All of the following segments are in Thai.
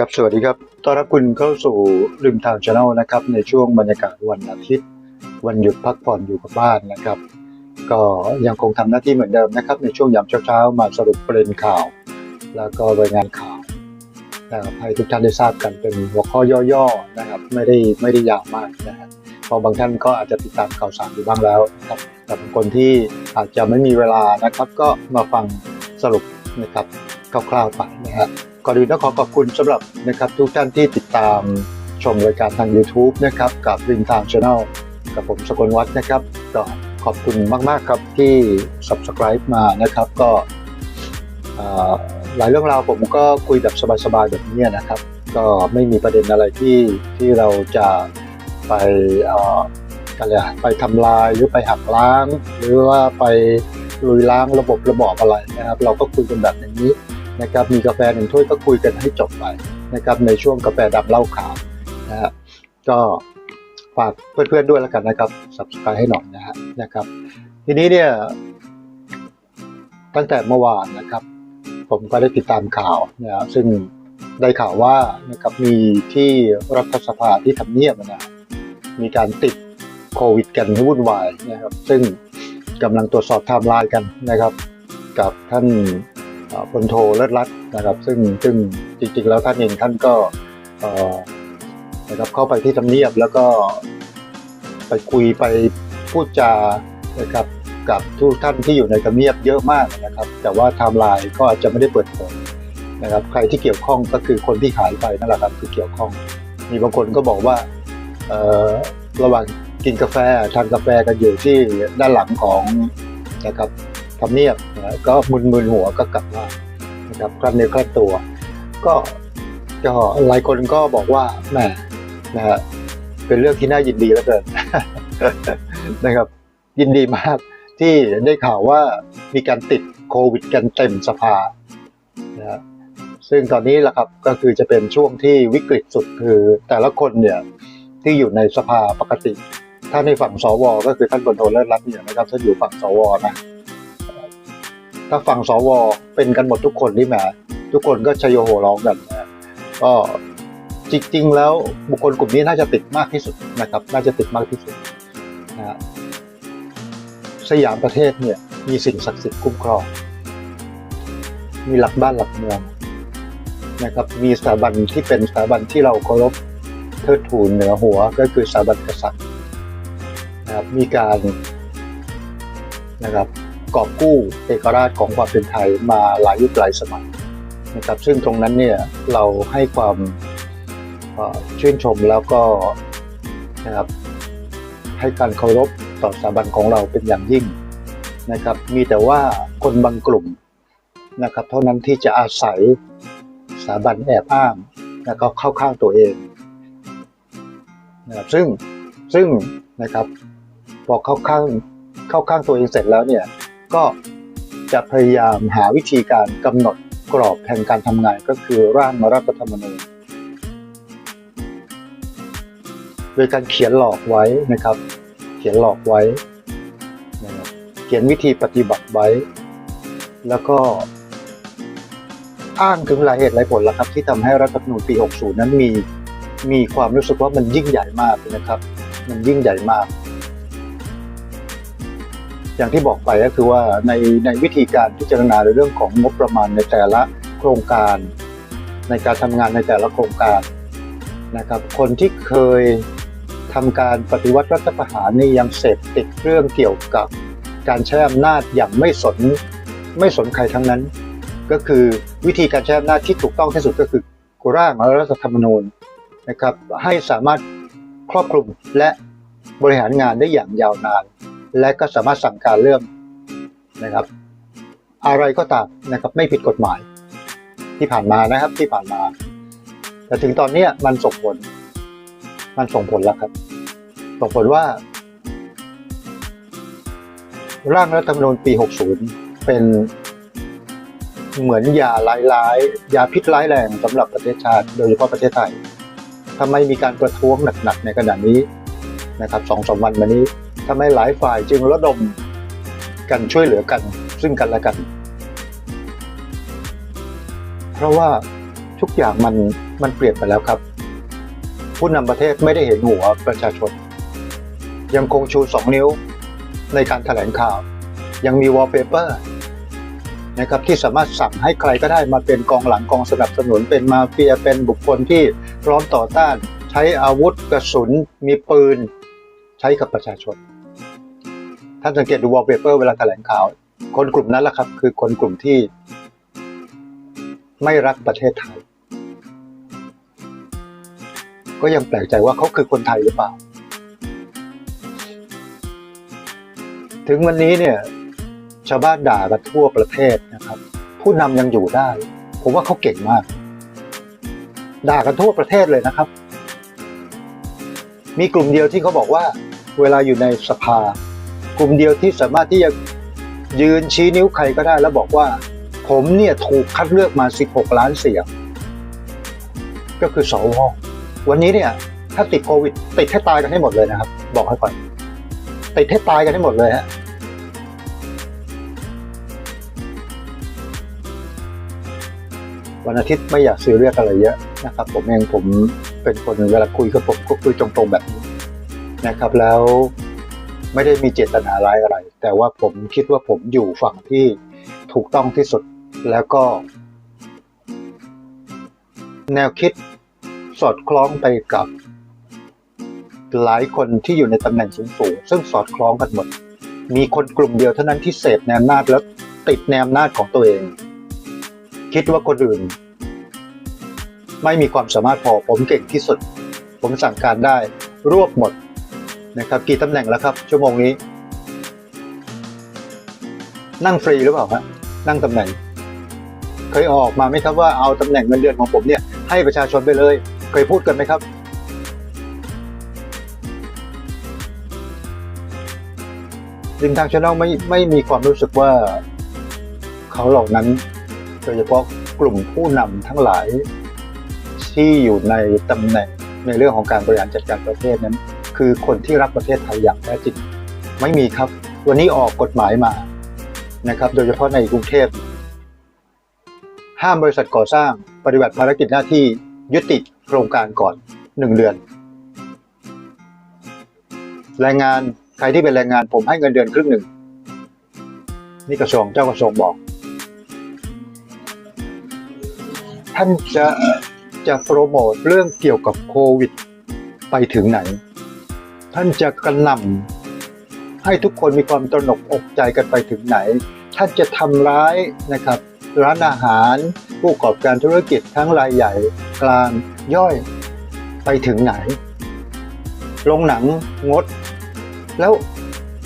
ครับสวัสดีครับต้อนรับคุณเข้าสู่ริมทางชาแนลนะครับ ในช่วงบรรยากาศวันอาทิตย์ วันหยุดพักผ่อนอยู่กับบ้านนะครับ ก็ยังคงทำหน้าที่เหมือนเดิมนะครับ ในช่วงยามเช้าๆมาสรุปประเด็นข่าว แล้วก็รายงานข่าวนะครับให้ทุกท่านได้ทราบกันเป็นหัวข้อย่อๆนะครับ ไม่ได้ไม่ได้ยาวมากนะครับเพราะบางท่านก็อาจจะติดตามข่าวสารอยู่บ้างแล้วครับแต่บางคนที่อาจจะไม่มีเวลานะครับ ก็มาฟังสรุปนะครับคร่าวๆไปนะฮะ ก่อนอื่นต้องขอขอบคุณสำหรับนะครับทุกท่านที่ติดตามชมรายการทาง YouTube นะครับกับริมทางช anel กับผมสกลวัฒน์นะครับ ก็ขอบคุณมาก ๆ ครับที่ Subscribe มานะครับก็หลายเรื่องราวผมก็คุยแบบสบาย ๆ แบบนี้นะครับ ก็ไม่มีประเด็นอะไรที่ที่เราจะไปอ่อกันเลยไปทำลายหรือไปหักล้าง หรือว่าไปลุยล้างระบบระบอบอะไรนะครับ เราก็คุยกันแบบอย่างนี้ นะครับมีกาแฟหนึ่งถ้วยก็คุยกันให้จบไปนะครับในช่วงกาแฟดำเล่าข่าวนะฮะก็ฝากเพื่อนๆด้วยแล้วกันนะครับ subscribe ให้หน่อยนะฮะนะครับ ทีนี้เนี่ยตั้งแต่เมื่อวานนะครับ ผมก็ได้ติดตามข่าวนะซึ่งได้ข่าวว่านะครับมีที่รัฐสภาที่ทำเนียบนะมีการติดโควิดกันให้วุ่นวายนะครับ ซึ่งกำลังตรวจสอบไทม์ไลน์กันนะครับ กับท่าน พลโทเลิศรัตน์นะครับ ซึ่งซึ่งจริงๆแล้วท่านเองท่านก็นะครับเข้าไปที่ทำเนียบแล้วก็ไปคุยไปพูดจานะครับกับทุกท่านที่อยู่ในทำเนียบเยอะมากนะครับ แต่ว่าไทม์ไลน์ก็อาจจะไม่ได้เปิดเผยนะครับ ใครที่เกี่ยวข้องก็คือคนที่หายไปนั่นแหละครับคือเกี่ยวข้อง มีบางคนก็บอกว่าระหว่างกินกาแฟทานกาแฟกันอยู่ที่ด้านหลังของนะครับ ทำเนียบนะก็มึนๆหัวก็กลับมานะครับกลั้นเนื้อกลั้นตัว ก็ก็หลายคนก็บอกว่าแหมนะฮะเป็นเรื่องที่น่ายินดีแล้วเกินนะครับ ยินดีมากที่ได้ข่าวว่ามีการติดโควิดกันเต็มสภานะซึ่งตอนนี้แหละครับก็คือจะเป็นช่วงที่วิกฤตสุดคือแต่ละคนเนี่ยที่อยู่ในสภาปกติ ถ้าในฝั่งสว ก็คือท่านบนโทเลิศรัตเนี่ยนะครับท่านอยู่ฝั่งสวนะ ถ้าฝั่งสวเป็นกันหมดทุกคนนี่แหมทุกคนก็ชยโยโหร้องกันนะก็จริงๆแล้วบุคคลกลุ่มนี้น่าจะติดมากที่สุดนะครับ น่าจะติดมากที่สุดนะฮะสยามประเทศเนี่ยมีสิ่งศักดิ์สิทธิ์คุ้มครอง มีหลักบ้านหลักเมืองนะครับ มีสถาบันที่เป็นสถาบันที่เราเคารพเทิดทูนเหนือหัวก็คือสถาบันกษัตริย์นะครับมีการนะครับ กอบกู้เอกราชของความเป็นไทยมาหลายยุคหลายสมัยนะครับซึ่งตรงนั้นเนี่ยเราให้ความชื่นชมแล้วก็นะครับให้การเคารพต่อสถาบันของเราเป็นอย่างยิ่งนะครับ มีแต่ว่าคนบางกลุ่มนะครับเท่านั้นที่จะอาศัยสถาบันแอบอ้างแล้วก็เข้าข้างตัวเองนะครับซึ่งซึ่งนะครับพอเข้าข้างเข้าข้างตัวเองเสร็จแล้วเนี่ย ก็จะพยายามหาวิธีการกำหนดกรอบแห่งการทำงานก็คือร่างรัฐธรรมนูญโดยการเขียนหลอกไว้นะครับ เขียนหลอกไว้นะเขียนวิธีปฏิบัติไว้ แล้วก็อ้างถึงหลายเหตุหลายผลแล้วครับ ที่ทำให้รัฐธรรมนูญปี 60 นั้นมีมีความรู้สึกว่ามันยิ่งใหญ่มากนะครับ มันยิ่งใหญ่มาก อย่างที่บอกไปก็คือว่าในในวิธีการพิจารณาในเรื่องของงบประมาณในแต่ละโครงการ ในการทำงานในแต่ละโครงการนะครับ คนที่เคยทำการปฏิวัติรัฐประหารนี่ยังเสพติดเรื่องเกี่ยวกับการใช้อำนาจอย่างไม่สนไม่สนใครทั้งนั้น ก็คือวิธีการใช้อำนาจที่ถูกต้องที่สุดก็คือร่างรัฐธรรมนูญนะครับให้สามารถครอบคลุมและบริหารงานได้อย่างยาวนาน และก็สามารถสั่งการเรื่องนะครับ อะไรก็ตามนะครับไม่ผิดกฎหมายที่ผ่านมานะครับที่ผ่านมา แต่ถึงตอนนี้มันส่งผล มันส่งผลแล้วครับ ส่งผลว่า ร่างรัฐธรรมนูญปี 60 เป็นเหมือนยาร้ายๆยาพิษร้ายแรงสำหรับประเทศชาติ โดยเฉพาะประเทศไทยทำไมมีการประท้วงหนักๆในขณะนี้นะครับสองสามวันมานี้ ทำให้หลายฝ่ายจึงระดมกันช่วยเหลือกัน ซึ่งกันและกัน เพราะว่าทุกอย่างมันมันเปลี่ยนไปแล้วครับ ผู้นำประเทศไม่ได้เห็นหัวประชาชน ยังคงชูสองนิ้วในการแถลงข่าว ยังมีวอลเปเปอร์นะครับที่สามารถสั่งให้ใครก็ได้มาเป็นกองหลังกองสนับสนุนเป็นมาเฟียเป็นบุคคลที่พร้อมต่อต้าน ใช้อาวุธกระสุนมีปืน ใช้กับประชาชน ท่านสังเกตดูวอลเปเปอร์เวลาแถลงข่าว คนกลุ่มนั้นแหละครับ คือคนกลุ่มที่ ไม่รักประเทศไทย ก็ยังแปลกใจว่าเขาคือคนไทยหรือเปล่า ถึงวันนี้เนี่ย ชาวบ้านด่ากันทั่วประเทศนะครับ ผู้นำยังอยู่ได้ ผมว่าเขาเก่งมาก ด่ากันทั่วประเทศเลยนะครับ มีกลุ่มเดียวที่เขาบอกว่า เวลาอยู่ในสภา กลุ่มเดียวที่สามารถที่จะยืนชี้นิ้วใครก็ได้ แล้วบอกว่า ผมเนี่ยถูกคัดเลือกมา 16 ล้านเสียง ก็คือสววันนี้เนี่ยถ้าติดโควิดติดให้ตายกันให้หมดเลยนะครับ บอกให้ก่อนติดให้ตายกันให้หมดเลยฮะวันอาทิตย์ไม่อยากซื้อเรียกอะไรเยอะนะครับ ผมเองผมเป็นคนเวลาคุยกับผมก็คุยตรงๆแบบนี้นะครับแล้ว ไม่ได้มีเจตนาร้ายอะไร แต่ว่าผมคิดว่าผมอยู่ฝั่งที่ถูกต้องที่สุดแล้วก็ แนวคิดสอดคล้องไปกับ หลายคนที่อยู่ในตำแหน่งสูงๆซึ่งสอดคล้องกันหมด มีคนกลุ่มเดียวเท่านั้นที่เสพแนวนาจแล้วติดแนวนาจของตัวเอง คิดว่าคนอื่น ไม่มีความสามารถพอผมเก่งที่สุด ผมสั่งการได้รวบหมด นะครับกี่ตำแหน่งแล้วครับ ชั่วโมงนี้ นั่งฟรีหรือเปล่าฮะนั่งตำแหน่ง เคยออกมาไหมครับว่าเอาตำแหน่งเงินเดือนของผมเนี่ยให้ประชาชนไปเลย เคยพูดกันไหมครับ ริมทางชาแนลไม่ไม่มีความรู้สึกว่าเขาเหล่านั้นโดยเฉพาะกลุ่มผู้นำทั้งหลายที่อยู่ในตำแหน่งในเรื่องของการบริหารจัดการประเทศนั้น คือคนที่รักประเทศไทยอย่างแท้จริงไม่มีครับ วันนี้ออกกฎหมายมานะครับ โดยเฉพาะในกรุงเทพ ห้ามบริษัทก่อสร้างปฏิบัติภารกิจหน้าที่ยุติโครงการก่อนหนึ่งเดือน แรงงานใครที่เป็นแรงงานผมให้เงินเดือนครึ่งหนึ่ง นี่กระทรวงเจ้ากระทรวงบอก ท่านจะจะโปรโมทเรื่องเกี่ยวกับโควิด ไปถึงไหน ท่านจะกระหน่ำให้ทุกคนมีความตระหนกอกใจกันไปถึงไหน ท่านจะทำร้ายนะครับร้านอาหารผู้ประกอบการธุรกิจทั้งรายใหญ่กลางย่อยไปถึงไหนลงหนังงด แล้ว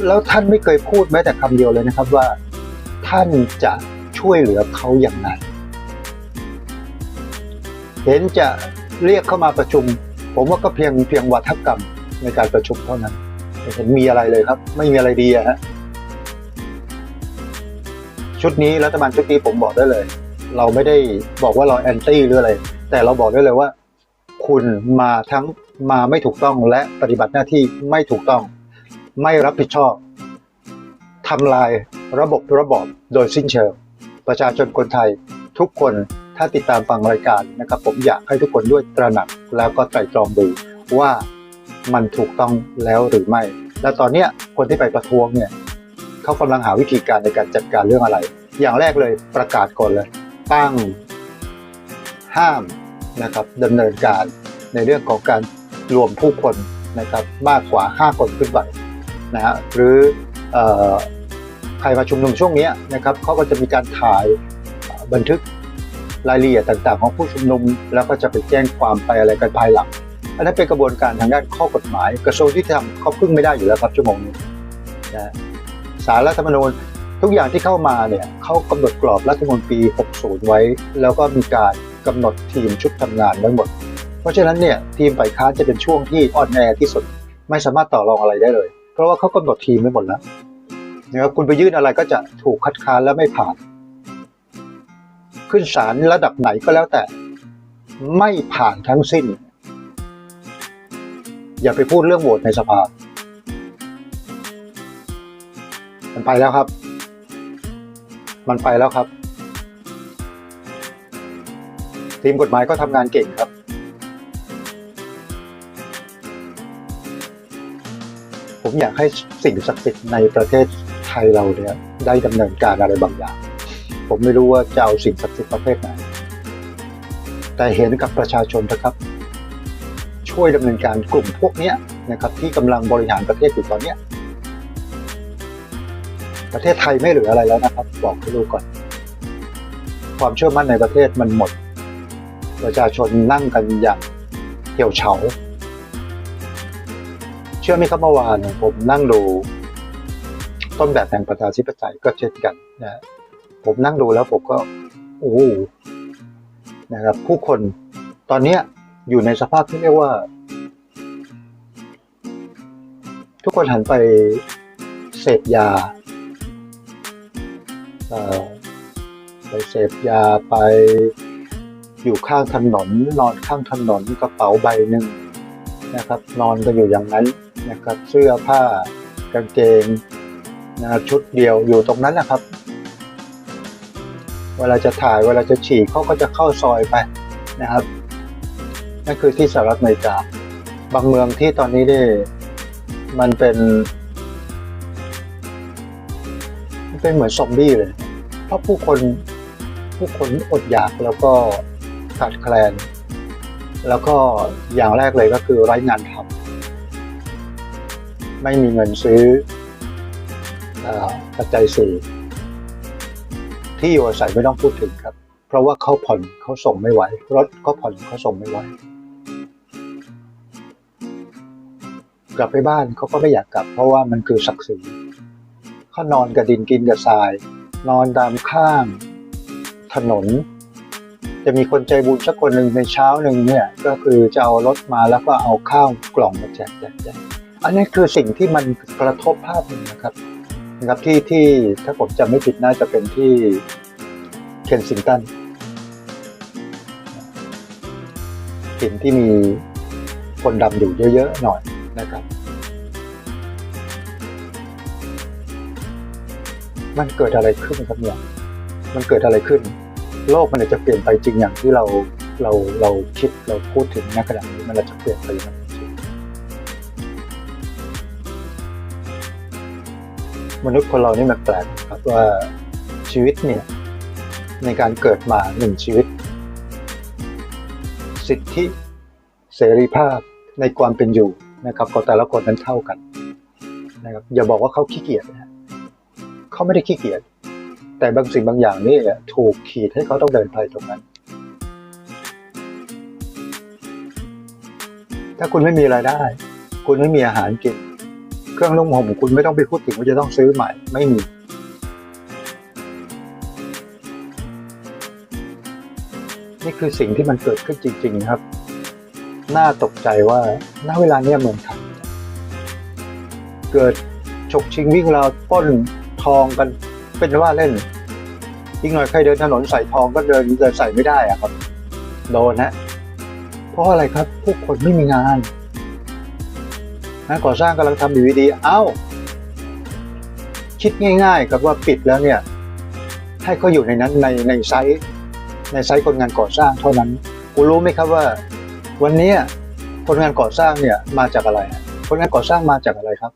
แล้วท่านไม่เคยพูดแม้แต่คำเดียวเลยนะครับว่า ท่านจะช่วยเหลือเขาอย่างไรเห็นจะเรียกเข้ามาประชุม ผมว่าก็เพียงเพียงวัฒกรรม ในการประชุมเท่านั้นไม่เห็นมีอะไรเลยครับ ไม่มีอะไรดีอะฮะชุดนี้รัฐบาลชุดนี้ผมบอกได้เลย เราไม่ได้บอกว่าเราแอนตี้หรืออะไร แต่เราบอกได้เลยว่า คุณมาทั้งมาไม่ถูกต้องและปฏิบัติหน้าที่ไม่ถูกต้อง ไม่รับผิดชอบทำลายระบบระบอบโดยสิ้นเชิง ประชาชนคนไทยทุกคนถ้าติดตามฟังรายการนะครับ ผมอยากให้ทุกคนด้วยตระหนักแล้วก็ไตร่ตรองดูว่า มันถูกต้องแล้วหรือไม่ และตอนเนี้ยคนที่ไปประท้วงเนี่ยเขากำลังหาวิธีการในการจัดการเรื่องอะไร อย่างแรกเลยประกาศก่อนเลย ตั้ง ห้ามนะครับดำเนินการในเรื่องของการรวมผู้คนนะครับมากกว่า 5 คนขึ้นไปนะฮะหรือใครมาชุมนุมช่วงนี้นะครับเขาก็จะมีการถ่ายบันทึกรายละเอียดต่างๆ ของผู้ชุมนุม แล้วก็จะไปแจ้งความไปอะไรกันภายหลัง อันนั้นเป็นกระบวนการทางด้านข้อกฎหมาย กระทรวงยุติธรรมเขาพึ่งไม่ได้อยู่แล้วครับชั่วโมงนี้นะสารรัฐธรรมนูญทุกอย่างที่เข้ามาเนี่ยเขากำหนดกรอบรัฐมนูญปี60 ไว้ แล้วก็มีการกำหนดทีมชุดทำงานไว้หมด เพราะฉะนั้นเนี่ยทีมฝ่ายค้านจะเป็นช่วงที่อ่อนแอที่สุด ไม่สามารถต่อรองอะไรได้เลย เพราะว่าเขากำหนดทีมไว้หมดแล้วนะครับคุณไปยื่นอะไรก็จะถูกคัดค้านและไม่ผ่าน ขึ้นศาลระดับไหนก็แล้วแต่ ไม่ผ่านทั้งสิ้น อย่าไปพูดเรื่องโหวตในสภามันไปแล้วครับ มันไปแล้วครับ ทีมกฎหมายก็ทำงานเก่งครับ ผมอยากให้สิ่งศักดิ์สิทธิ์ในประเทศไทยเราเนี่ยได้ดำเนินการอะไรบางอย่าง ผมไม่รู้ว่าจะเอาสิ่งศักดิ์สิทธิ์ประเภทไหน แต่เห็นกับประชาชนนะครับ ช่วยดำเนินการกลุ่มพวกนี้นะครับที่กำลังบริหารประเทศอยู่ตอนเนี้ยประเทศไทยไม่เหลืออะไรแล้วนะครับ บอกให้รู้ก่อน ความเชื่อมั่นในประเทศมันหมด ประชาชนนั่งกันอย่างเหี่ยวเฉา เชื่อไหมครับเมื่อวานผมนั่งดูต้นแบบแห่งประชาธิปไตยก็เช่นกันนะผมนั่งดูแล้วผมก็โอ้นะครับผู้คนตอนเนี้ย อยู่ในสภาพที่เรียกว่า ทุกคนหันไปเสพยาเอ่อไปเสพยาไปอยู่ข้างถนนนอนข้างถนนกระเป๋าใบหนึ่งนะครับ นอนกันอยู่อย่างนั้นนะครับ เสื้อผ้ากางเกงนะชุดเดียวอยู่ตรงนั้นนะครับ เวลาจะถ่ายเวลาจะฉี่เขาก็จะเข้าซอยไปนะครับ นั่นคือที่สหรัฐอเมริกา บางเมืองที่ตอนนี้เนี่ยมันเป็นมันเป็นเหมือนซอมบี้เลย เพราะผู้คนผู้คนอดอยากแล้วก็ขาดแคลน แล้วก็อย่างแรกเลยก็คือไร้งานทำไม่มีเงินซื้อเอ่อปัจจัยสี่ที่อยู่อาศัยไม่ต้องพูดถึงครับ เพราะว่าเขาผ่อนเขาส่งไม่ไหว รถก็ผ่อนเขาส่งไม่ไหว กลับไปบ้านเขาก็ไม่อยากกลับ เพราะว่ามันคือศักดิ์ศรีเขานอนกับดินกินกับทราย นอนตามข้าง ถนน จะมีคนใจบุญสักคนหนึ่งในเช้าหนึ่งเนี่ย ก็คือจะเอารถมาแล้วก็เอาข้าวกล่องมาแจกแจกแจกอันนี้คือสิ่งที่มันกระทบภาพหนึ่งนะครับนะครับที่ที่ถ้าผมจำไม่ผิดน่าจะเป็นที่เคนซิงตันถิ่นที่มีคนดำอยู่เยอะๆหน่อย นะครับ มันเกิดอะไรขึ้นครับเนี่ย มันเกิดอะไรขึ้น โลกมันอาจจะเปลี่ยนไปจริงอย่างที่เราเราเราคิดเราพูดถึงณขณะนี้มันอาจจะเปลี่ยนไปนั้นจริงมนุษย์คนเรานี่มันแปลกครับว่าชีวิตเนี่ยในการเกิดมาหนึ่งชีวิต สิทธิเสรีภาพในความเป็นอยู่ นะครับของแต่ละคนนั้นเท่ากันนะครับอย่าบอกว่าเขาขี้เกียจนะเขาไม่ได้ขี้เกียจแต่บางสิ่งบางอย่างนี่ถูกขีดให้เขาต้องเดินไปตรงนั้น ถ้าคุณไม่มีรายได้ คุณไม่มีอาหารกิน เครื่องนุ่งห่มคุณไม่ต้องไปพูดถึงว่าจะต้องซื้อใหม่ ไม่มี นี่คือสิ่งที่มันเกิดขึ้นจริง ๆ ครับ น่าตกใจว่าณเวลาเนี้ยเมืองไทยเกิดฉกชิงวิ่งราวปล้นทองกันเป็นว่าเล่นอีกหน่อยใครเดินถนนใส่ทองก็เดินเดินใส่ไม่ได้อะครับโดนนะเพราะอะไรครับผู้คนไม่มีงานงานก่อสร้างกำลังทำอยู่ดีๆเอ้า คิดง่าย ๆ กับว่าปิดแล้วเนี่ย ให้เขาอยู่ในนั้นในในไซต์ในไซต์คนงานก่อสร้างเท่านั้นคุณรู้ไหมครับว่า วันนี้คนงานก่อสร้างเนี่ยมาจากอะไร คนงานก่อสร้างมาจากอะไรครับ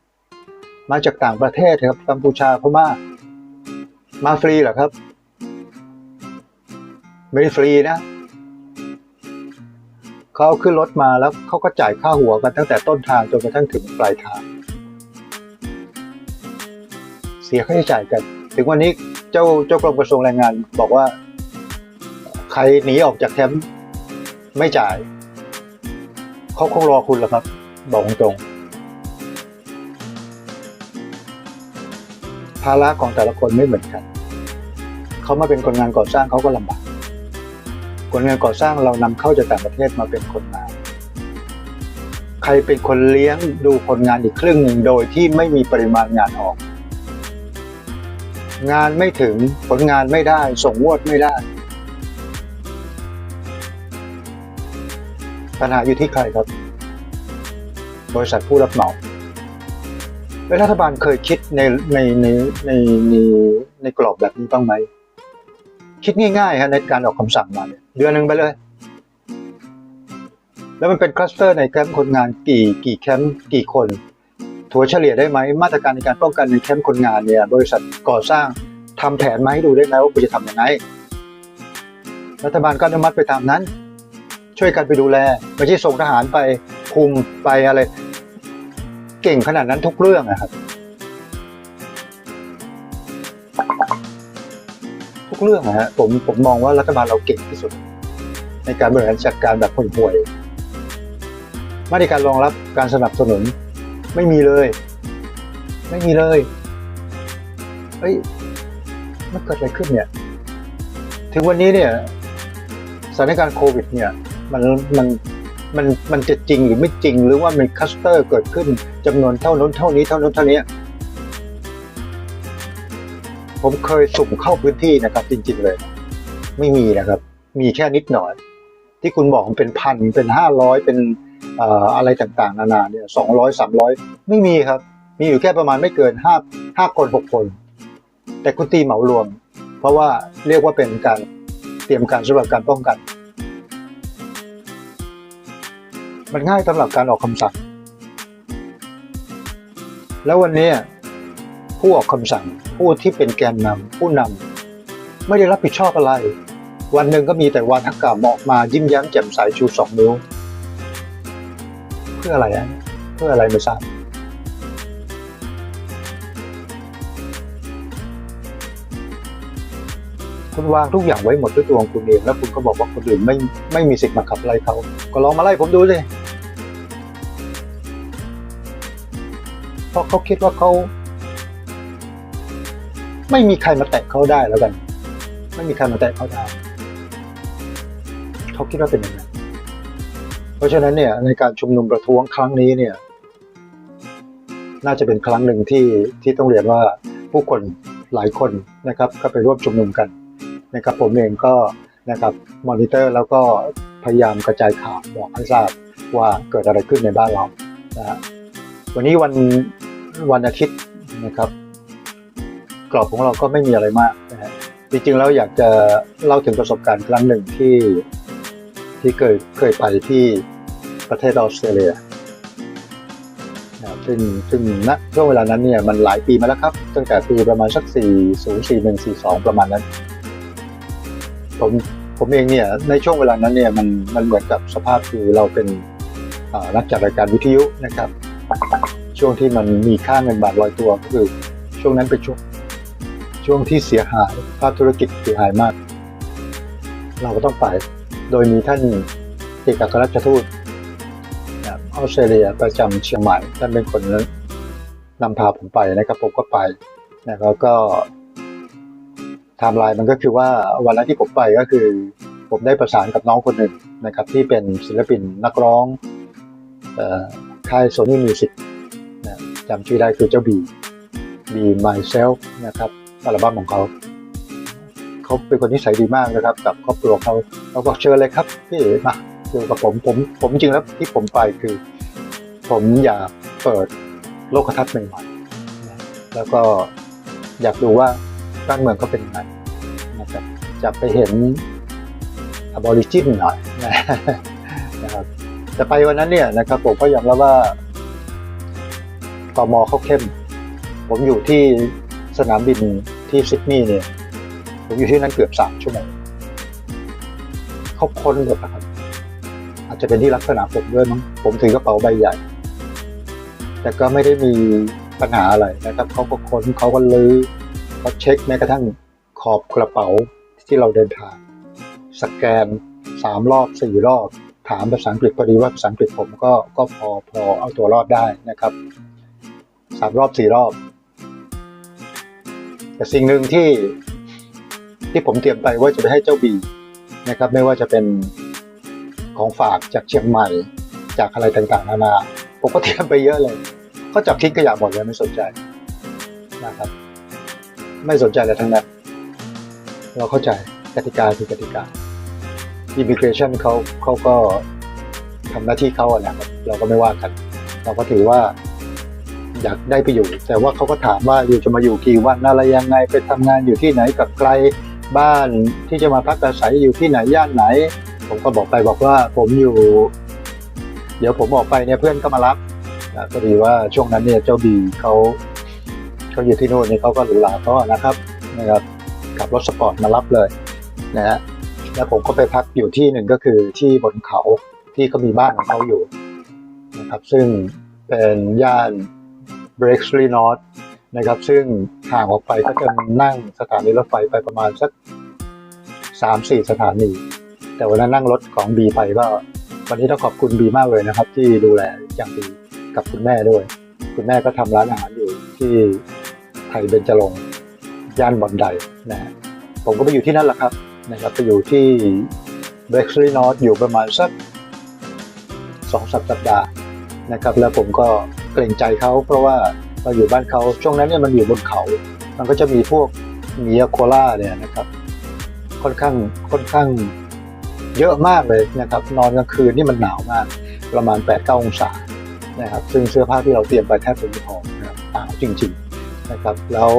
มาจากต่างประเทศครับกัมพูชาพม่ามาฟรีเหรอครับ ไม่ได้ฟรีนะเขาขึ้นรถมาแล้วเขาก็จ่ายค่าหัวกันตั้งแต่ต้นทางจนกระทั่งถึงปลายทาง เสียค่าใช้จ่ายกัน ถึงวันนี้เจ้าเจ้ากรมกระทรวงแรงงานบอกว่า ใครหนีออกจากแคมป์ไม่จ่าย เขาคงรอคุณแหละครับ บอกตรงๆภาระของแต่ละคนไม่เหมือนกัน เขามาเป็นคนงานก่อสร้างเขาก็ลำบากคนงานก่อสร้างเรานำเข้าจากต่างประเทศมาเป็นคนงาน ใครเป็นคนเลี้ยงดูคนงานอีกครึ่งหนึ่งโดยที่ไม่มีปริมาณงานออก งานไม่ถึงผลงานไม่ได้ ส่งงวดไม่ได้ ปัญหาอยู่ที่ใครครับ บริษัทผู้รับเหมาแล้วรัฐบาลเคยคิดในในในในในในกรอบแบบนี้บ้างไหม คิดง่ายๆฮะในการออกคำสั่งมาเนี่ยเดือนหนึ่งไปเลย แล้วมันเป็นคลัสเตอร์ในแคมป์คนงานกี่กี่แคมป์กี่คน ถัวเฉลี่ยได้ไหม มาตรการในการป้องกันในแคมป์คนงานเนี่ย บริษัทก่อสร้างทำแผนมาให้ดูได้ไหมว่าคุณจะทำยังไง รัฐบาลก็อนุมัติไปตามนั้น ช่วยกันไปดูแลไม่ใช่ส่งทหารไปคุมไปอะไร เก่งขนาดนั้นทุกเรื่องนะครับ ทุกเรื่องนะฮะผมผมมองว่ารัฐบาลเราเก่งที่สุด ในการบริหารจัดการแบบห่วยๆมาตรการรองรับการสนับสนุนไม่มีเลย ไม่มีเลยเฮ้ยมันเกิดอะไรขึ้นเนี่ย ถึงวันนี้เนี่ยสถานการณ์โควิดเนี่ย มันมันมันมันจะจริงหรือไม่จริง หรือว่ามีคัสเตอร์เกิดขึ้นจำนวนเท่านู้นเท่านี้เท่านู้นเท่านี้ ผมเคยสุ่มเข้าพื้นที่นะครับ จริง ๆเลย ไม่มีนะครับ มีแค่นิดหน่อย ที่คุณบอกมันเป็นพันเป็นห้าร้อยเป็นอะไรต่างๆ นานาเนี่ยสองร้อยสามร้อยไม่มีครับ มีอยู่แค่ประมาณไม่เกินห้าห้าคนหกคน แต่คุณตีเหมารวม เพราะว่าเรียกว่าเป็นการเตรียมการสำหรับการป้องกัน มันง่ายสำหรับการออกคำสั่ง แล้ววันนี้ผู้ออกคำสั่งผู้ที่เป็นแกนนำผู้นำไม่ได้รับผิดชอบอะไร วันหนึ่งก็มีแต่วาทกรรมออกมายิ้มแย้มแจ่มใสชูสองนิ้ว เพื่ออะไรอะเพื่ออะไรไม่ทราบ คุณวางทุกอย่างไว้หมดด้วยตัวของคุณเองแล้วคุณก็บอกว่าคนอื่นไม่ไม่มีสิทธิ์มาขับไล่เขา ก็ลองมาไล่ผมดูสิเพราะเขาคิดว่าเขาไม่มีใครมาแตะเขาได้แล้วกัน ไม่มีใครมาแตะเขาได้เขาคิดว่าเป็นยังไงเพราะฉะนั้นเนี่ยในการชุมนุมประท้วงครั้งนี้เนี่ย น่าจะเป็นครั้งหนึ่งที่ที่ต้องเรียนว่าผู้คนหลายคนนะครับก็ไปร่วมชุมนุมกัน นะครับผมเองก็นะครับมอนิเตอร์แล้วก็พยายามกระจายข่าวบอกให้ทราบว่าเกิดอะไรขึ้นในบ้านเรานะฮะวันนี้วันวันอาทิตย์นะครับ กรอบของเราก็ไม่มีอะไรมากนะฮะจริงๆแล้วอยากจะเล่าถึงประสบการณ์ครั้งหนึ่งที่ที่เคยเคยไปที่ประเทศออสเตรเลียนะซึ่งซึ่งณช่วงเวลานั้นเนี่ยมันหลายปีมาแล้วครับ ตั้งแต่ปีประมาณสัก 4 0 4 1 4 2 ประมาณนั้น ผมผมเองเนี่ยในช่วงเวลานั้นเนี่ยมันมันเหมือนกับสภาพคือเราเป็นนักจัดรายการวิทยุนะครับ ช่วงที่มันมีค่าเงินบาทลอยตัวก็คือช่วงนั้นเป็นช่วงช่วงที่เสียหายภาพธุรกิจเสียหายมาก เราก็ต้องไปโดยมีท่านเอกอัครราชทูตออสเตรเลียประจำเชียงใหม่ท่านเป็นคนนำพาผมไปนะครับผมก็ไปนะแล้วก็ ทม์ไลน์มันก็คือว่าวันแรกที่ผมไปก็คือ ผมได้ประสานกับน้องคนหนึ่งนะครับที่เป็นศิลปินนักร้องเอ่อค่ายโซนี่มิวสิกนะจำชื่อได้คือเจ้าบีบี myself นะครับอัลบั้มของเขา เขาเป็นคนนิสัยดีมากนะครับ กับครอบครัวเขาเราก็เชิญเลยครับพี่เอ๋มาอยู่กับผมผมผมจริงแล้วที่ผมไปคือ ผมอยากเปิดโลกทัศน์ใหม่ๆแล้วก็อยากดูว่า บ้านเมืองเขาเป็นยังไงนะครับจะไปเห็นอบอริจินหน่อยนะครับแต่ไปวันนั้นเนี่ยนะครับผมก็ยอมรับว่าตอมอเขาเข้ม ผมอยู่ที่สนามบินที่ซิดนีย์เนี่ย ผมอยู่ที่นั่นเกือบสามชั่วโมงเขาค้นแบบครับ อาจจะเป็นที่ลักษณะผมด้วยมั้งผมถือกระเป๋าใบใหญ่ แต่ก็ไม่ได้มีปัญหาอะไรนะครับเขาก็ค้นเขาก็ลือ้อ เขาเช็คแม้กระทั่งขอบกระเป๋าที่เราเดินทาง สแกนสามรอบสี่รอบ ถามภาษาอังกฤษพอดีว่าภาษาอังกฤษผมก็ก็พอพอเอาตัวรอดได้นะครับสามรอบสี่รอบ แต่สิ่งหนึ่งที่ที่ผมเตรียมไปว่าจะไปให้เจ้าบีนะครับ ไม่ว่าจะเป็นของฝากจากเชียงใหม่จากอะไรต่างๆนานาผมก็เตรียมไปเยอะเลยเขาจับทิ้งขยะหมดเลยไม่สนใจนะครับ ไม่สนใจอะไรทั้งนั้น เราเข้าใจกติกาคือกติกา Immigration เขาเขาก็ทำหน้าที่เขาอะนะเราก็ไม่ว่ากัน เราก็ถือว่าอยากได้ไปอยู่ แต่ว่าเขาก็ถามว่าอยู่จะมาอยู่กี่วันอะไรยังไงไปทำงานอยู่ที่ไหนกับใครบ้านที่จะมาพักอาศัยอยู่ที่ไหนย่านไหน ผมก็บอกไปบอกว่าผมอยู่ เดี๋ยวผมออกไปเนี่ยเพื่อนก็มารับนะพอดีว่าช่วงนั้นเนี่ยเจ้าบีเขา เขาอยู่ที่นู่นนี่เขาก็หรูหราเขานะครับนะครับขับรถสปอร์ตมารับเลยนะฮะแล้วผมก็ไปพักอยู่ที่หนึ่งก็คือที่บนเขาที่เขามีบ้านของเขาอยู่นะครับซึ่งเป็นย่าน b r e a k s l e y North นะครับซึ่งห่างออกไปก็จะนั่งสถานีรถไฟไปประมาณสักสามสี่สถานี แต่วันนั้นนั่งรถของบีไปก็วันนี้ต้องขอบคุณบีมากเลยนะครับ ที่ดูแลอย่างดีกับคุณแม่ด้วย คุณแม่ก็ทำร้านอาหารอยู่ที่ ทยเบญจรงย่านบอนไดนะฮะผมก็ไปอยู่ที่นั่นแหละครับนะครับไปอยู่ที่เบรกซ์ลีนอตอยู่ประมาณสักสองสัปดาห์นะครับแล้วผมก็เกรงใจเขาเพราะว่าเราอยู่บ้านเขาช่วงนั้นเนี่ยมันอยู่บนเขา มันก็จะมีพวกเมียโคล่าเนี่ยนะครับค่อนข้างค่อนข้างเยอะมากเลยนะครับนอนกลางคืนนี่มันหนาวมากประมาณ8-9องศานะครับซึ่งเสื้อผ้าที่เราเตรียมไปแทบจะไม่พอนะครับหนาวจริง ๆ นะครับแล้ว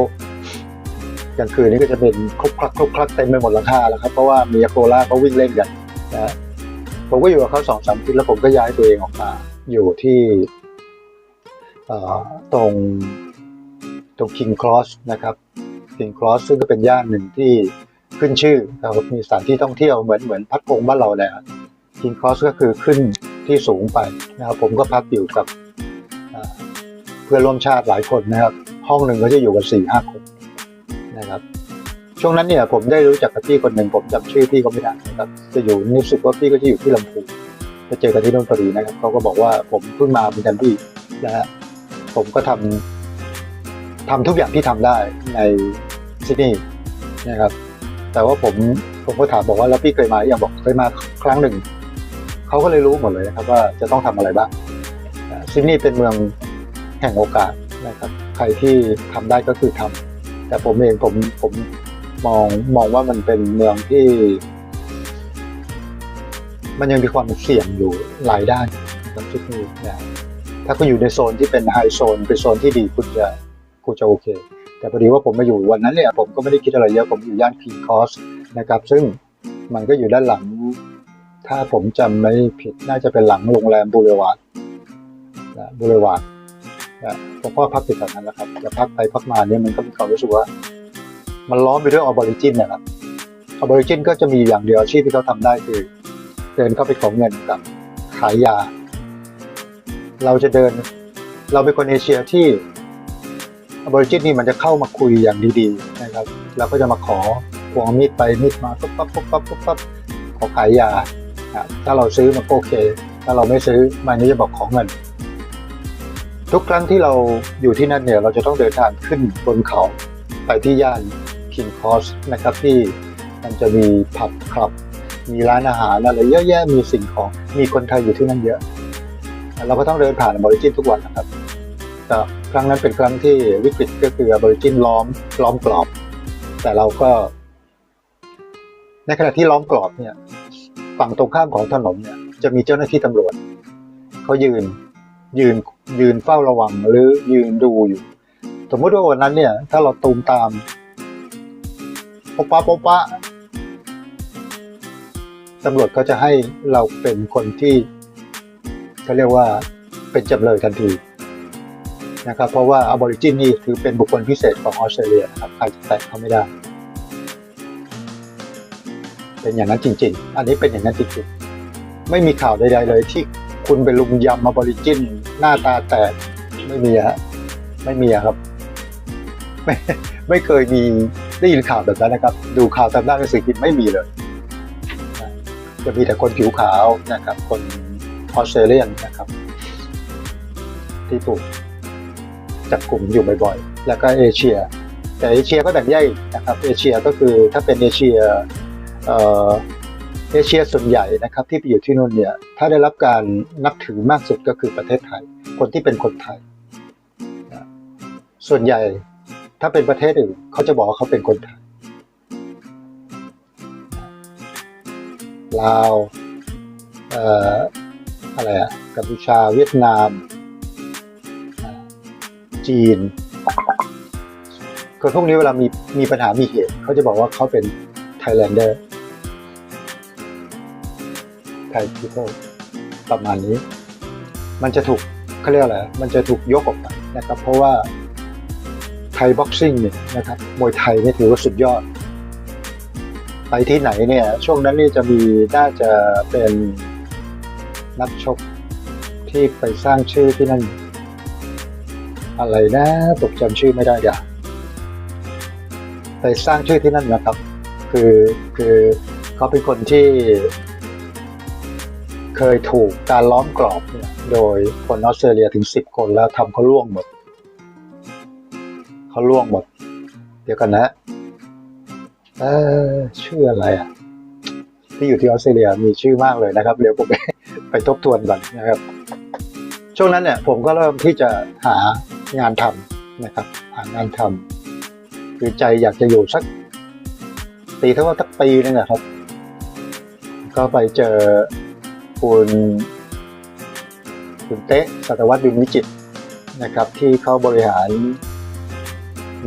กลางคืนนี้ก็จะเป็นคลุกคลักคลุกคลักเต็มไปหมดหลังคาแล้วครับเพราะว่ามีโคล่าเขาวิ่งเล่นกันนะผมก็อยู่กับเขาสองสามทีแล้วผมก็ย้ายตัวเองออกมา อยู่ที่ตรงตรงคิงคลอสนะครับคิงคลอสซึ่งก็เป็นย่านหนึ่งที่ขึ้นชื่อครับมีสถานที่ท่องเที่ยวเหมือนเหมือนพัดพงบ้านเราแหละคิงคอสก็คือขึ้นที่สูงไปนะครับผมก็พักอยู่กับเพื่อนร่วมชาติหลายคนนะครับ ห้องหนึ่งก็จะอยู่กันสี่ห้าคนนะครับ ช่วงนั้นเนี่ยผมได้รู้จักกับพี่คนหนึ่งผมจำชื่อพี่ก็ไม่ได้นะครับจะอยู่รู้สึกว่าพี่ก็จะอยู่ที่ลำพูนไปเจอกันที่นนทบุรีนะครับเขาก็บอกว่าผมเพิ่งมาเหมือนกันพี่นะฮะผมก็ทำทำทุกอย่างที่ทำได้ในซิดนีย์นะครับ แต่ว่าผมผมก็ถามบอกว่าแล้วพี่เคยมาอย่างบอกเคยมาครั้งหนึ่งเขาก็เลยรู้หมดเลยนะครับว่าจะต้องทำอะไรบ้างซิดนีย์เป็นเมืองแห่งโอกาสนะครับ ใครที่ทำได้ก็คือทำแต่ผมเองผมผมมองมองว่ามันเป็นเมืองที่ มันยังมีความเสี่ยงอยู่หลายด้านนะครับซิดนีย์นะถ้าคุณอยู่ในโซนที่เป็นไฮโซนเป็นโซนที่ดีคุณจะคุณจะโอเค แต่พอดีว่าผมมาอยู่วันนั้นเนี่ยผมก็ไม่ได้คิดอะไรเยอะผมอยู่ย่านคีคอสนะครับ ซึ่งมันก็อยู่ด้านหลัง ถ้าผมจำไม่ผิดน่าจะเป็นหลังโรงแรมบูเรวาร์ดนะบูเรวาร์ด นะผมก็พักอยู่แถวนั้นแหละครับแต่พักไปพักมาเนี่ยมันก็มีความรู้สึกว่า มันล้อมไปด้วยออบอริจินนะครับออบอริจินก็จะมีอย่างเดียวอาชีพที่เขาทำได้คือ เดินเข้าไปขอเงินกับขายยา เราจะเดิน เราเป็นคนเอเชียที่อบอริจิตนี่มันจะเข้ามาคุยอย่างดีๆนะครับแล้วก็จะมาขอพวงมีดไปมีดมาปุ๊บปั๊บปุ๊บปั๊บปุ๊บปั๊บขอขายยาถ้าเราซื้อมันโอเค ถ้าเราไม่ซื้อมันก็จะบอกขอเงิน ทุกครั้งที่เราอยู่ที่นั่นเนี่ยเราจะต้องเดินทางขึ้นบนเขาไปที่ย่านคิงคอสนะครับที่มันจะมีผับคลับ มีร้านอาหารอะไรเยอะแยะมีสิ่งของมีคนไทยอยู่ที่นั่นเยอะ เราก็ต้องเดินผ่านบริจินทุกวันนะครับแต่ครั้งนั้นเป็นครั้งที่วิกฤตก็คือบริจินล้อมล้อมกรอบ แต่เราก็ ในขณะที่ล้อมกรอบเนี่ยฝั่งตรงข้ามของถนนเนี่ยจะมีเจ้าหน้าที่ตำรวจเขายืนยืน ยืนเฝ้าระวังหรือยืนดูอยู่ สมมติว่าวันนั้นเนี่ย ถ้าเราตูมตามโปะปะโปะปะตำรวจก็จะให้เราเป็นคนที่เขาเรียกว่าเป็นจำเลยทันทีนะครับ เพราะว่าอบอริจินนี่ถือเป็นบุคคลพิเศษของออสเตรเลียนะครับใครจะแตะเขาไม่ได้ เป็นอย่างนั้นจริง ๆ อันนี้เป็นอย่างนั้นจริงๆ ไม่มีข่าวใดๆเลยที่ คุณไปลุมยำอบริจินหน้าตาแตกไม่มีฮะไม่มีครับไม่ไม่เคยมีได้ยินข่าวแบบนั้นนะครับ ดูข่าวตามหน้าหนังสือพิมพ์ไม่มีเลยจะมีแต่คนผิวขาวนะครับ คนออสเตรเลียนนะครับ ที่ถูกจับกลุ่มอยู่บ่อยๆ แล้วก็เอเชีย แต่เอเชียก็แบ่งแยกอีกนะครับ เอเชียก็คือถ้าเป็นเอเชีย เอเชียส่วนใหญ่นะครับที่ไปอยู่ที่นู่นเนี่ยถ้าได้รับการนับถือมากสุดก็คือประเทศไทย คนที่เป็นคนไทย ส่วนใหญ่ถ้าเป็นประเทศอื่นเขาจะบอกว่าเขาเป็นคนไทยลาวเอ่ออะไรอะกัมพูชาเวียดนาม จีนคนพวกนี้เวลามีมีปัญหามีเหตุเขาจะบอกว่าเขาเป็นไทยแลนเดอร์ Thailander Thai people ประมาณนี้ มันจะถูกเขาเรียกอะไรมันจะถูกยกออกไปนะครับ เพราะว่าไทยบ็อกซิ่งเนี่ยนะครับมวยไทยนี่ถือว่าสุดยอด ไปที่ไหนเนี่ยช่วงนั้นนี่จะมีน่าจะเป็นนักชกที่ไปสร้างชื่อที่นั่น อะไรนะผมจำชื่อไม่ได้เดี๋ยวไปสร้างชื่อที่นั่นนะครับ คือคือเขาเป็นคนที่ เคยถูกการล้อมกรอบเนี่ยโดยคนออสเตรเลียถึงสิบคนแล้วทำเขาล่วงหมดเขาล่วงหมด เดี๋ยวกันนะเออชื่ออะไรอะ ที่อยู่ที่ออสเตรเลียมีชื่อมากเลยนะครับเดี๋ยวผมไปไปทบทวนก่อนนะครับ ช่วงนั้นเนี่ยผมก็เริ่มที่จะหางานทำนะครับ หางานทำคือใจอยากจะอยู่สักตีเท่าว่าสักปีนึงอะครับ ก็ไปเจอ คุณคุณเต๊ะสัตวัตรดุลวิจิตนะครับ ที่เขาบริหาร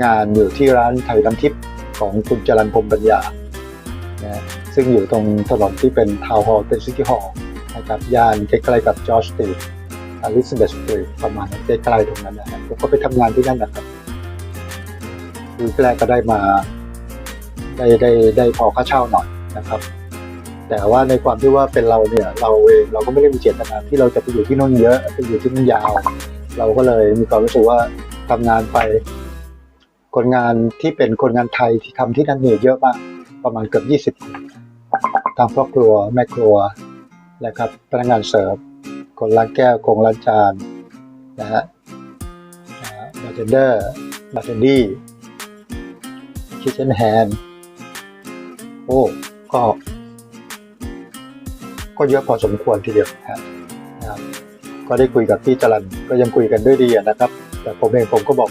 งานอยู่ที่ร้านไทยน้ำทิพย์ของคุณจรันพรมปัญญานะซึ่งอยู่ตรงถนนที่เป็นทาวน์ฮอลล์เป็นซิตี้ฮอลล์นะครับย่านใกล้ๆกับจอร์จสตรีทอลิซาเบธสตรีทประมาณนั้นใกล้ๆตรงนั้นนะครับผมก็ไปทำงานที่นั่นนะครับวีคแรกก็ได้มาได้ได้ได้พอค่าเช่าหน่อยนะครับ แต่ว่าในความที่ว่าเป็นเราเนี่ย เราเองเราก็ไม่ได้มีเจตนาที่เราจะไปอยู่ที่นู่นเยอะไปอยู่ที่นู่นยาว เราก็เลยมีความรู้สึกว่าทำงานไปคนงานที่เป็นคนงานไทยที่ทำที่นั่นเนี่ยเยอะมากประมาณเกือบ 20คนทางครอครัวแม่ครัวนะครับพนักงานเสิร์ฟคนล้างแก้วคงล้างจานนะฮะบาร์เทนเดอร์บาร์เทนดี้คิทเช่นแฮนโอ้ก็ ก็เยอะพอสมควรทีเดียวนะครับนะครับก็ได้คุยกับพี่จรันก็ยังคุยกันด้วยดีอะนะครับ แต่ผมเองผมก็บอก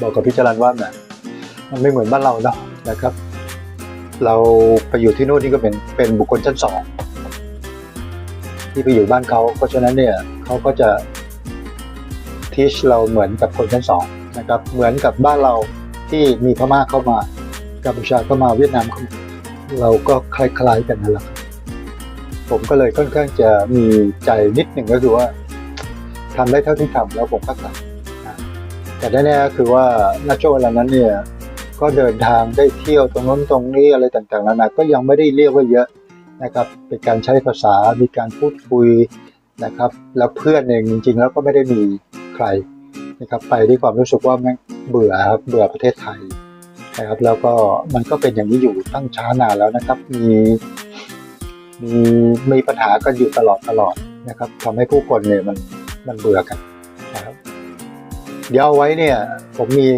บอกกับพี่จรันว่าเนี่ยมันไม่เหมือนบ้านเราเนาะนะครับ เราไปอยู่ที่นู่นนี่ก็เป็นเป็นบุคคลชั้นสองที่ไปอยู่บ้านเขาเพราะฉะนั้นเนี่ยเขาก็จะทีชเราเหมือนกับคนชั้นสองนะครับเหมือนกับบ้านเราที่มีพม่าเข้ามากัมพูชาเข้ามาเวียดนามเข้ามาเราก็คล้ายๆกันนั่นแหละ ผมก็เลยค่อนข้างจะมีใจนิดหนึ่งก็คือว่าทำได้เท่าที่ทำแล้วผมก็ทำแต่แน่ๆก็คือว่าณช่วงเวลานั้นเนี่ย ก็เดินทางได้เที่ยวตรงนู้นตรงนี้อะไรต่างๆนานาก็ยังไม่ได้เรียกว่าเยอะนะครับ เป็นการใช้ภาษา มีการพูดคุยนะครับ แล้วเพื่อนเองจริง ๆ แล้วก็ไม่ได้มีใครนะครับไปด้วยความรู้สึกว่าแม่งเบื่อครับเบื่อประเทศไทยนะครับแล้วก็มันก็เป็นอย่างนี้อยู่ตั้งช้านานแล้วนะครับ มี มีมีปัญหากันอยู่ตลอดตลอดนะครับทำให้ผู้คนเนี่ยมันมันเบื่อกันนะครับ เดี๋ยวเอาไว้เนี่ย ผมมี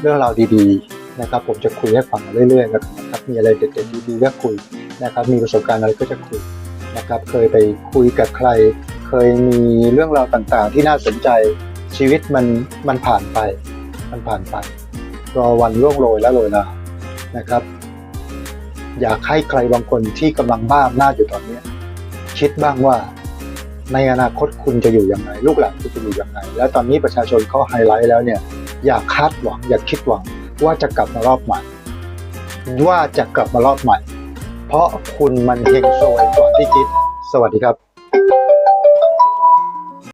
เรื่องราวดีๆนะครับ ผมจะคุยให้ฟังเรื่อยๆนะครับมีอะไรเด็ดๆดีๆก็คุยนะครับ มีประสบการณ์อะไรก็จะคุยนะครับ เคยไปคุยกับใคร เคยมีเรื่องราวต่างๆ ที่น่าสนใจชีวิตมันมันผ่านไป มันผ่านไปรอวันล่วงโรยแล้วโรยแล้วนะครับ อยากให้ใครบางคนที่กำลังบ้าอำนาจอยู่ตอนนี้คิดบ้างว่า ในอนาคตคุณจะอยู่ยังไง ลูกหลานคุณจะอยู่ยังไง แล้วตอนนี้ประชาชนเขาไฮไลท์แล้วเนี่ย อยากคาดหวัง อยากคิดหวังว่าจะกลับมารอบใหม่ ว่าจะกลับมารอบใหม่ เพราะคุณมันเฮงโซยก่อนที่คิด สวัสดีครับ